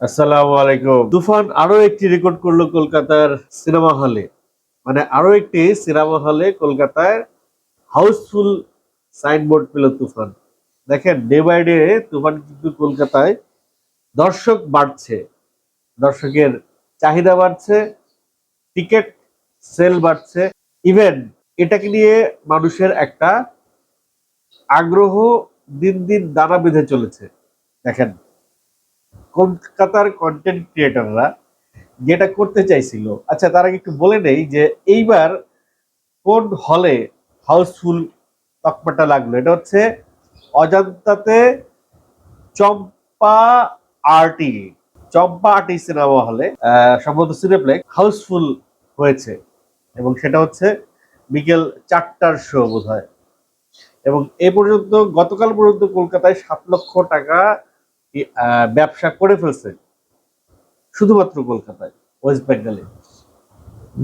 আসসালামু আলাইকুম। তুফান আরও একটি রেকর্ড করল কলকাতার সিনেমা হলে মানে আরও একটি সিনেমা হলে কলকাতায় হাউসফুল সাইনবোর্ড পেল তুফান। দেখেন ডে বাই ডে তুফান কিন্তু কলকাতায় দর্শক বাড়ছে। দর্শকের চাহিদা বাড়ছে টিকিট সেল বাড়ছে। ইভেন এটাকে নিয়ে মানুষের একটা আগ্রহ দিন দিন দানা বেঁধে চলেছে। দেখেন কলকাতার কন্টেন্ট ক্রিয়েটররা যেটা করতে চাইছিল। আচ্ছা তার আগে একটু বলে নেই যে এইবার কোন হলে হাউসফুল তকমাটা লাগল? এটা হচ্ছে অজান্তাতে চম্পা আরটি, চম্পা আর্টি সিনেমা হলে সম্ভবত সিনেপ্লেক হাউসফুল হয়েছে। এবং সেটা হচ্ছে বিকেল চারটার শো বোধ হয় এবং এ পর্যন্ত গতকাল পর্যন্ত কলকাতায় সাত লক্ষ টাকা ব্যবসা করে ফেলছে। শুধুমাত্র কলকাতায়, ওয়েস্ট বেঙ্গলে।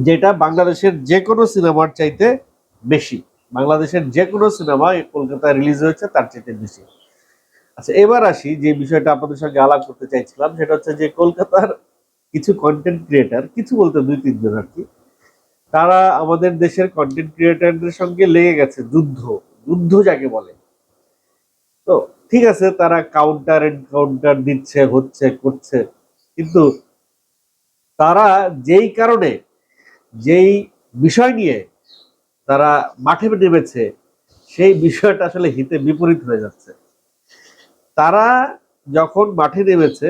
যেটা বাংলাদেশের যে কোনো সিনেমার চাইতে বেশি। বাংলাদেশের যে কোনো সিনেমা কলকাতায় রিলিজ হয়েছে, তার চাইতে বেশি। আচ্ছা এবার আসি যে বিষয়টা আপনাদের সঙ্গে আলাপ করতে চাইছিলাম, সেটা হচ্ছে যে কলকাতার কিছু কন্টেন্ট ক্রিয়েটার কিছু বলতে দুই তিনজন আর কি, তারা আমাদের দেশের কন্টেন্ট ক্রিয়েটারদের সঙ্গে লেগে গেছে যুদ্ধ। যুদ্ধ যাকে বলে। তো ঠিক আছে, তারা কাউন্টার এনকাউন্টার দিচ্ছে, হচ্ছে, করছে। কিন্তু তারা যেই কারণে, যেই বিষয় নিয়ে তারা মাঠে নেমেছে, সেই বিষয়টা আসলে হিতে বিপরীত হয়ে যাচ্ছে। তারা যখন মাঠে নেমেছে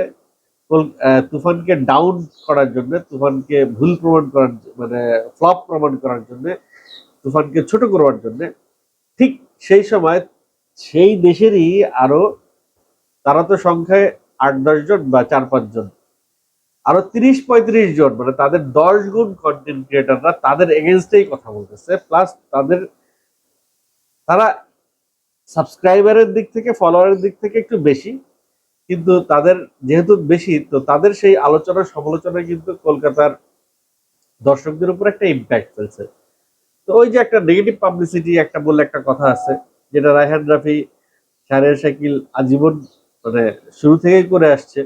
তুফানকে ডাউন করার জন্য, তুফানকে ভুল প্রমাণ করার মানে ফ্লপ প্রমাণ করার জন্য, তুফানকে ছোট করবার জন্য, ঠিক সেই সময় সেই দেশেরই আরও তারা তো সংখ্যায় আট, দশ জন বা চার, পাঁচ জন। আরও তিরিশ, পঁয়ত্রিশ জন মানে তাদের দশ গুণ কন্টেন্ট ক্রিয়েটাররা তাদের এগেনস্টেই কথা বলতেছে। প্লাস তাদের তারা সাবস্ক্রাইবারের দিক থেকে ফলোয়ারের দিক থেকে একটু বেশি। কিন্তু তাদের যেহেতু বেশি, তো তাদের সেই আলোচনা, সমালোচনা কিন্তু কলকাতার দর্শকদের উপর একটা ইম্প্যাক্ট ফেলছে। তো ওই যে একটা নেগেটিভ পাবলিসিটি একটা বললে একটা কথা আছে। যেটা রায়হান রাফি শাহরিয়ার শাকিল আজীবন মানে শুরু থেকেই করে আসছে,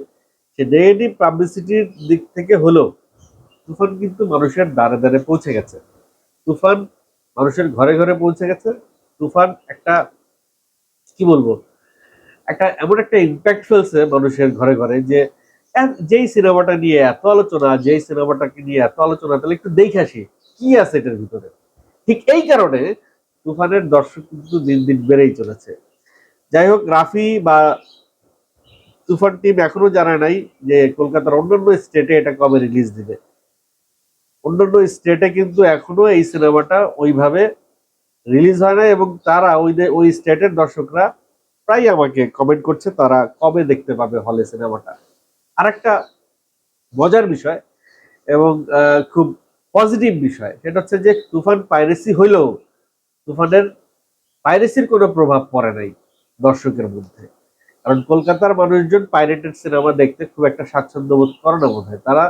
সে নেগেটিভ পাবলিসিটির দিক থেকে হলেও তুফান কিন্তু মানুষের দ্বারে দ্বারে পৌঁছে গেছে। তুফান মানুষের ঘরে ঘরে পৌঁছে গেছে। তুফান একটা, কি বলব, একটা এমন একটা ইম্প্যাক্ট ফেলছে মানুষের ঘরে ঘরে যে যেই সিনেমাটা নিয়ে এত আলোচনা, যেই সিনেমাটাকে নিয়ে এত আলোচনা, তাহলে একটু দেখে আসি, কি আছে এটার ভিতরে? ঠিক এই কারণে তুফানের দর্শক কিন্তু দিন দিন বেড়েই চলেছে। যাই হোক, রাফি বা তুফান টিম এখনও জানায় নাই যে কলকাতার অন্যান্য স্টেটে এটা কবে রিলিজ দিবে। অন্যান্য স্টেটে কিন্তু এখনও এই সিনেমাটা ওইভাবে রিলিজ হয় না এবং তারা ওই ওই স্টেটের দর্শকরা প্রায় আমাকে কমেন্ট করছে তারা কবে দেখতে পাবে হলে সিনেমাটা। আরেকটা মজার বিষয় এবং খুব পজিটিভ বিষয়, সেটা হচ্ছে যে তুফান পাইরেসি হইলেও তুফানের পাইরেসির কোনো প্রভাব পড়ে নাই দর্শকের মধ্যে। কারণ কলকাতার মানুষজন পাইরেটেড সিনেমা দেখতে খুব একটা স্বাচ্ছন্দ্য বোধ করে না বোধ তারা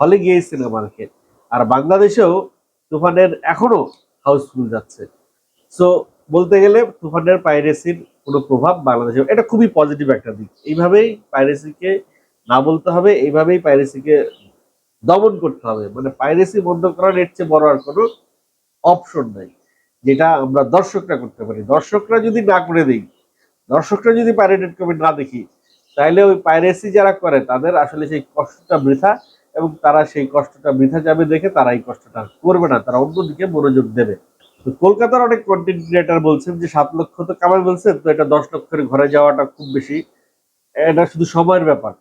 হলে গিয়ে সিনেমা দেখে। আর বাংলাদেশেও তুফানের এখনও হাউসফুল যাচ্ছে। সো বলতে গেলে তুফানের পাইরেসির কোনো প্রভাব বাংলাদেশে এটা খুবই পজিটিভ একটা দিক। এইভাবেই পাইরেসিকে না বলতে হবে, এইভাবেই পাইরেসিকে দমন করতে হবে। মানে পাইরেসি বন্ধ করার এর চেয়ে বড় আর কোনো অপশন নাই। যেটা আমরা দর্শকরা করতে পারি। দর্শকরা যদি না করে দিই, দর্শকরা যদি পাইরেটেড কপি না দেখি, তাহলে ওই পাইরেসি যারা করে, তাদের আসলে সেই কষ্টটা বৃথা এবং তারা সেই কষ্টটা বৃথা যাবে দেখে তারা এই কষ্টটা করবে না, তারা অন্যদিকে মনোযোগ দেবে। তো কলকাতার অনেক কন্টেন্ট ক্রিয়েটার বলছেন যে, সাত লক্ষ তো কামাই বলছেন, তো এটা দশ লক্ষের ঘরে যাওয়াটা খুব বেশি, এটা শুধু সময়ের ব্যাপার।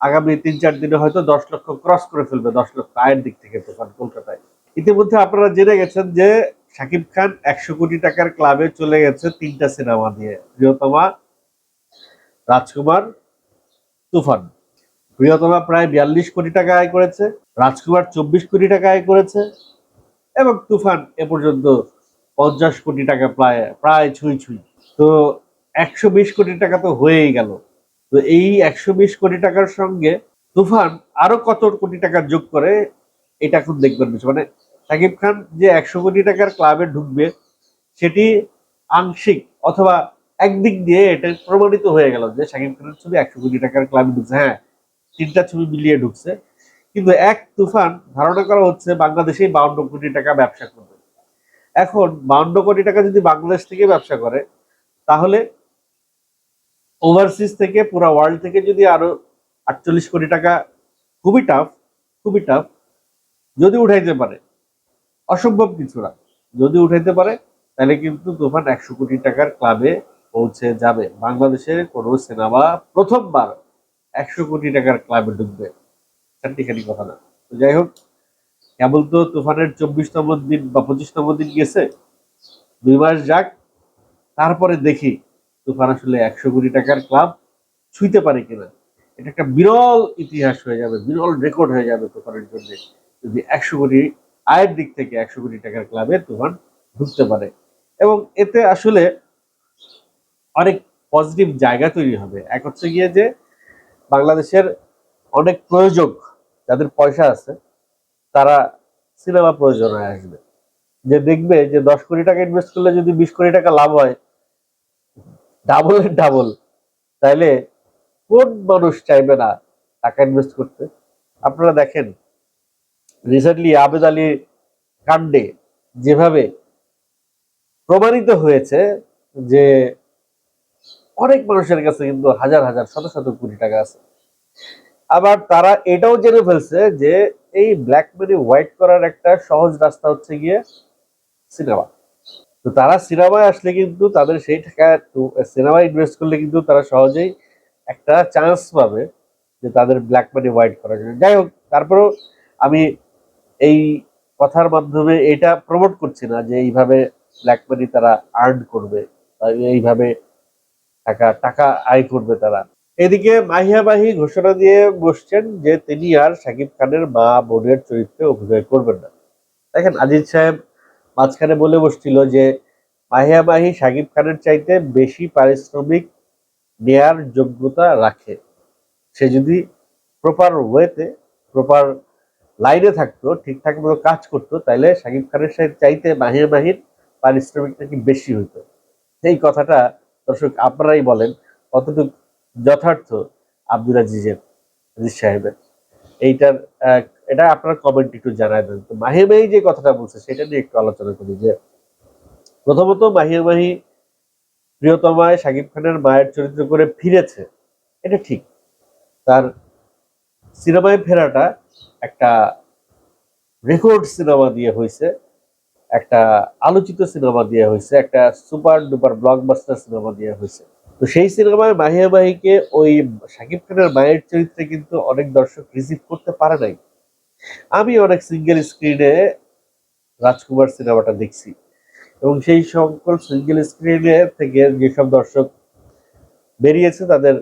আগামী তিন চার দিনে হয়তো দশ লক্ষ ক্রস করে ফেলবে, দশ লক্ষ আয়ের দিক থেকে দোকান কলকাতায়। ইতিমধ্যে আপনারা জেনে গেছেন যে শাকিব খান একশো কোটি টাকার ক্লাবে চলে গেছে তিনটা সিনেমা দিয়ে। প্রিয়তমা, রাজকুমার, তুফান। প্রিয়তমা প্রায় বিয়াল্লিশ কোটি টাকা আয় করেছে, রাজকুমার চব্বিশ কোটি টাকা আয় করেছে, এবং তুফান এ পর্যন্ত পঞ্চাশ কোটি টাকা প্রায় প্রায় ছুঁই ছুঁই। তো একশো বিশ কোটি টাকা তো হয়েই গেল। তো এই একশো বিশ কোটি টাকার সঙ্গে তুফান আরও কত কোটি টাকা যোগ করে, এটা এখন দেখবেন মানে শাকিব খান যে একশো কোটি টাকার ক্লাবে ঢুকবে, সেটি আংশিক অথবা একদিক দিয়ে এটা প্রমাণিত হয়ে গেল যে শাকিব খানের ছবি একশো কোটি টাকার ক্লাবে ঢুকছে। হ্যাঁ তিনটা ছবি মিলিয়ে ঢুকছে। কিন্তু এক তুফান ধারণা করা হচ্ছে বাংলাদেশেই বাউন্ন কোটি টাকা ব্যবসা করবে। এখন বাউন্ন কোটি টাকা যদি বাংলাদেশ থেকে ব্যবসা করে, তাহলে ওভারসিজ থেকে পুরো ওয়ার্ল্ড থেকে যদি আরও আটচল্লিশ কোটি টাকা, খুবই টাফ খুবই টাফ যদি উঠাইতে পারে অসম্ভব কিছু না। যদি উঠাইতে পারে, তাহলে কিন্তু তুফান একশো কোটি টাকার ক্লাবে পৌঁছে যাবে। বাংলাদেশের কোনো সিনেমা প্রথমবার একশো কোটি টাকার ক্লাবে ঢুকবে। চারটিখানি কথা না। তো যাই হোক, কেবল তো তুফানের চব্বিশতম দিন বা পঁচিশতম দিন গেছে। দুই মাস যাক, তারপরে দেখি তুফান আসলে একশো কোটি টাকার ক্লাব ছুঁইতে পারে কিনা। এটা একটা বিরল ইতিহাস হয়ে যাবে, বিরল রেকর্ড হয়ে যাবে তুফানের জন্য। যদি একশো কোটি আয়ের দিক থেকে একশো কোটি টাকার ক্লাবে তুফান ঢুকতে পারে। এবং এতে আসলে অনেক পজিটিভ জায়গা তৈরি হবে। এক হচ্ছে গিয়ে যে বাংলাদেশের অনেক প্রয়োজক যাদের পয়সা আছে, তারা সিনেমা প্রয়োজনে আসবে। যে দেখবে যে দশ কোটি টাকা ইনভেস্ট করলে যদি বিশ কোটি টাকা লাভ হয় ডাবল ডাবল তাইলে কোন মানুষ চাইবে না টাকা ইনভেস্ট করতে? আপনারা দেখেন রিসেন্টলি আবেদ আলী কাণ্ডে যেভাবে প্রমাণিত হয়েছে যে অনেক মানুষের কাছে কিন্তু হাজার হাজার, শত শত কোটি টাকা আছে। আবার তারা এটাও জেনে ফেলছে যে এই ব্ল্যাক মানি হোয়াইট করার একটা সহজ রাস্তা হচ্ছে গিয়ে সিনেমা। তো তারা সিনেমায় আসলে কিন্তু তাদের সেই টাকা সিনেমায় ইনভেস্ট করলে কিন্তু তারা সহজেই একটা চান্স পাবে যে তাদের ব্ল্যাক মানি হোয়াইট করার জন্য। যাই হোক, তারপরেও আমি এই কথার মাধ্যমে এটা প্রমোট করছি না যে এইভাবে ব্ল্যাক মানি তারা আর্ন করবে এইভাবে টাকা টাকা আয় করবে তারা। এদিকে মাহিয়া মাহি ঘোষণা দিয়ে বসছেন যে তিনি আর শাকিব খানের মা বোনের চরিত্রে অভিনয় করবেন না। দেখেন আজিজ সাহেব মাঝখানে বলে বসছিল যে মাহিয়া মাহি শাকিব খানের চাইতে বেশি পারিশ্রমিক নেয়ার যোগ্যতা রাখে। সে যদি প্রপার ওয়েতে প্রপার লাইনে থাকতো, ঠিকঠাক মতো কাজ করতো তাহলে শাকিব খানের সাথে চাইতে মাহিয়া মাহির পারিশ্রমিক নাকি বেশি হইতো? এই কথাটা দর্শক আপনারাই বলেন, কতটুকু যথার্থ আব্দুল আজিজের আজিজ সাহেবের? এইটার এটা আপনার কমেন্ট একটু জানাই দেন। তো মাহিয়া মাহি যে কথাটা বলছে, সেটা নিয়ে একটু আলোচনা করি যে, প্রথমত মাহিয়া মাহি প্রিয়তমায় শাকিব খানের মায়ের চরিত্র করে ফিরেছে। এটা ঠিক। তার সিনেমায় ফেরাটা একটা রেকর্ড সিনেমা দিয়ে হয়েছে, একটা আলোচিত সিনেমা দিয়ে হয়েছে, একটা সুপার ডুপার ব্লকবাস্টার সিনেমা দিয়ে হয়েছে। তো সেই সিনেমায় মাহিয়া মাহিকে ওই শাকিব খানের মায়ের চরিত্রে কিন্তু অনেক দর্শক রিসিভ করতে পারে নাই। আমি অনেক সিঙ্গেল স্ক্রিনে রাজকুমার সিনেমাটা দেখছি এবং সেই সকল সিঙ্গেল স্ক্রিনে থেকে যেসব দর্শক বেরিয়েছে তাদের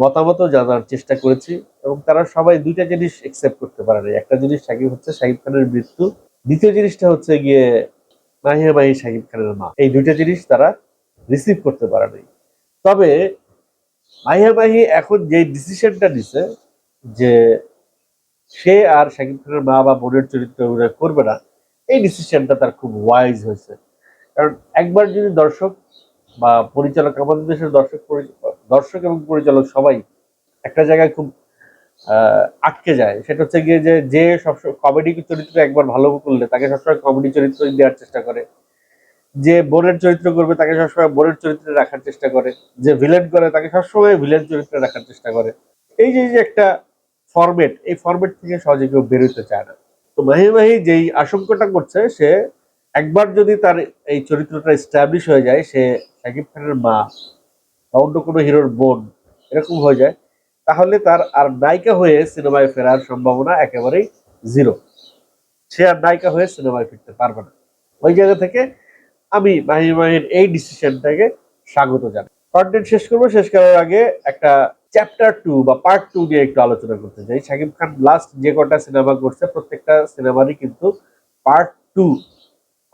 মতামতও জানার চেষ্টা করেছি এবং তারা সবাই দুইটা জিনিস একসেপ্ট করতে পারে না একটা জিনিস সাকিব হচ্ছে, সাকিব খানের মৃত্যু। দ্বিতীয় জিনিসটা হচ্ছে গিয়ে মাহিয়া মাহি সাকিব খানের মা। এই দুইটা জিনিস তারা রিসিভ করতে পারে নাই। তবে মাহিয়া মাহি এখন যে ডিসিশনটা নিছে যে সে আর শাকিব খানের মা বা বোনের চরিত্রে অভিনয় করবে না, এই ডিসিশনটা তার খুব ওয়াইজ হয়েছে। কারণ একবার যদি দর্শক বা পরিচালক, আমাদের দেশের দর্শক দর্শক এবং পরিচালক সবাই একটা জায়গায় খুব আটকে যায়। সেটা হচ্ছে গিয়ে যে যে সবসময় কমেডি চরিত্র একবার ভালো করলে তাকে সবসময় কমেডি চরিত্র দেওয়ার চেষ্টা করে। যে বোনের চরিত্র করবে তাকে সবসময় বোনের চরিত্রে রাখার চেষ্টা করে। যে ভিলেন করে তাকে সবসময় ভিলেন চরিত্রে রাখার চেষ্টা করে। এই যে একটা ফরম্যাট এই ফরম্যাট থেকে সহজে কেউ বেরোতে চায় না। তো মাহি মাহি যেই আশঙ্কাটা করছে, সে একবার যদি তার এই চরিত্রটা স্ট্যাবলিশ হয়ে যায়, সে শাকিব খানের মা বা অন্য কোনো হিরোর বোন, এরকম হয়ে যায়। তাহলে তার আর নায়িকা হয়ে সিনেমায় ফেরার সম্ভাবনা একেবারেই জিরো। সে আর নায়িকা হয়ে সিনেমায় ফিরতে পারবে না। ওই জায়গা থেকে আমি মাহি মাহির এই ডিসিশনটাকে স্বাগত জানাই। কন্টেন্ট শেষ করব, শেষ করার আগে একটা চ্যাপ্টার টু বা পার্ট টু নিয়ে একটু আলোচনা করতে চাই। শাকিব খান লাস্ট যে কটা সিনেমা করছে, প্রত্যেকটা সিনেমারই কিন্তু পার্ট টু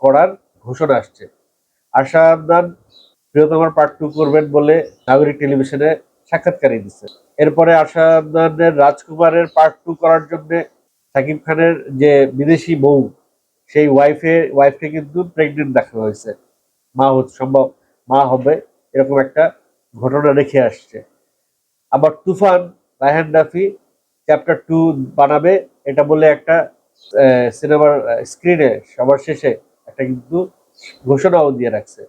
করার ঘোষণা আসছে। আশা আদনান প্রিয়তমার পার্ট টু করবেন বলে নাগরিক টেলিভিশনে সাক্ষাৎকারই দিচ্ছে। এরপরে আশা রাজকুমারের পার্ট টু করার জন্য শাকিব খানের যে বিদেশি বউ, সেই ওয়াইফে ওয়াইফকে কিন্তু প্রেগনেন্ট দেখা হয়েছে। মা হচ্ছে, সম্ভব, মা হবে, এরকম একটা ঘটনা রেখে আসছে। আবার তুফান, রায়হান রাফি চ্যাপ্টার টু বানাবে, এটা বলে একটা সিনেমার স্ক্রিনে সবার শেষে একটা কিন্তু ঘোষণাও দিয়ে রাখছে।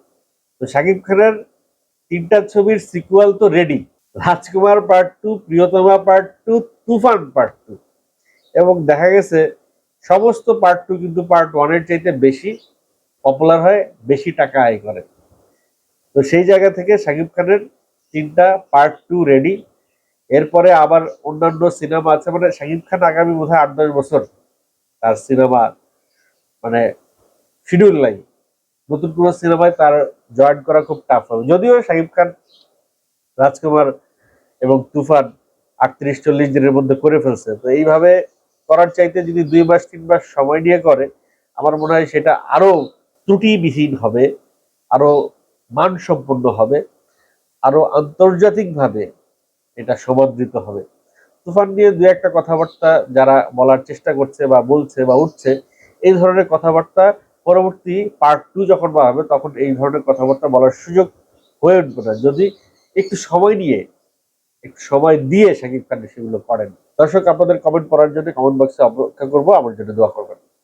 তো শাকিব খানের তিনটা ছবির সিকুয়াল তো ready Rajkumar part two Priyotoma part two Toofan part two এবং দেখা গেছে, সমস্ত পার্ট টু কিন্তু পার্ট ওয়ানের চাইতে বেশি পপুলার হয়, বেশি টাকা আয় করে। তো সেই জায়গা থেকে শাকিব খানের তিনটা পার্ট টু রেডি এরপরে আবার অন্যান্য সিনেমা আছে মানে শাকিব খান আগামী বোধহয় আট দশ বছর তার সিনেমা মানে শিডিউল নাই। নতুন কোনো সিনেমায় তার জয়েন করা খুব টাফ হবে। যদিও শাকিব খান, রাজকুমার এবং তুফান আটত্রিশ, চল্লিশ দিনের মধ্যে করে ফেলছে। তো এইভাবে করার চাইতে যদি দুই মাস, তিন মাস সময় নিয়ে করে, আমার মনে হয় সেটা আরও ত্রুটিবিহীন হবে, আরও মানসম্পন্ন হবে, আরও আন্তর্জাতিকভাবে এটা সমাদৃত হবে। তুফান নিয়ে দু একটা কথাবার্তা যারা বলার চেষ্টা করছে বা বলছে বা উঠছে, এই ধরনের কথাবার্তা পরবর্তী পার্ট টু যখন বলা হবে তখন এই ধরনের কথাবার্তা বলার সুযোগ হয়ে উঠবে না। যদি একটু সময় নিয়ে, একটু সময় দিয়ে শাকিব খান সেগুলো করেন। দর্শক, আপনাদের কমেন্ট পড়ার জন্য কমেন্ট বক্সে অপেক্ষা করব। আমার জন্য দোয়া করবেন।